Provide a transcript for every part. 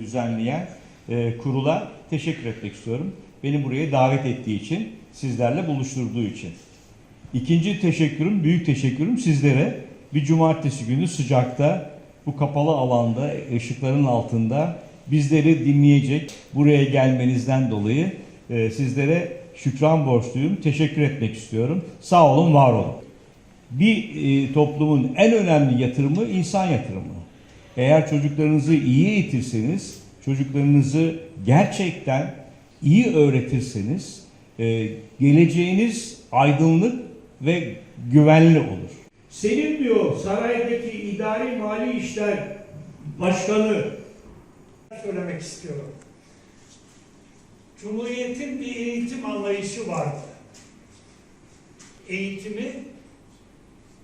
düzenleyen e, kurula teşekkür etmek istiyorum. Beni buraya davet ettiği için, sizlerle buluşturduğu için. İkinci teşekkürüm, büyük teşekkürüm sizlere. Bir cumartesi günü sıcakta, bu kapalı alanda, ışıkların altında bizleri dinleyecek, buraya gelmenizden dolayı e, sizlere şükran borçluyum. Teşekkür etmek istiyorum. Sağ olun, var olun. Bir e, toplumun en önemli yatırımı insan yatırımı. Eğer çocuklarınızı iyi eğitirseniz, çocuklarınızı gerçekten iyi öğretirseniz, e, geleceğiniz aydınlık ve güvenli olur. Senin diyor saraydaki idari mali işler başkanı söylemek istiyorum. Cumhuriyetin bir eğitim anlayışı vardı. Eğitimi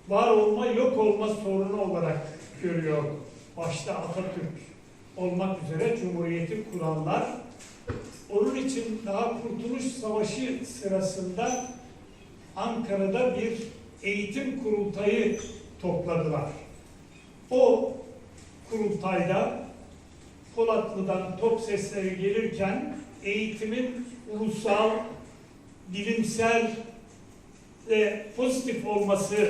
var olma yok olma sorunu olarak görüyor. Başta Atatürk olmak üzere Cumhuriyeti kuranlar. Onun için daha Kurtuluş Savaşı sırasında Ankara'da bir eğitim kurultayı topladılar. O kurultayda Polatlı'dan top sesleri gelirken eğitimin ulusal, bilimsel ve pozitif olması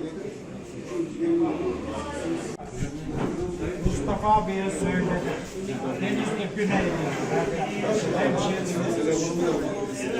mutlaka bir yere söyle. Denizli Güney'de. Hemşehri'de.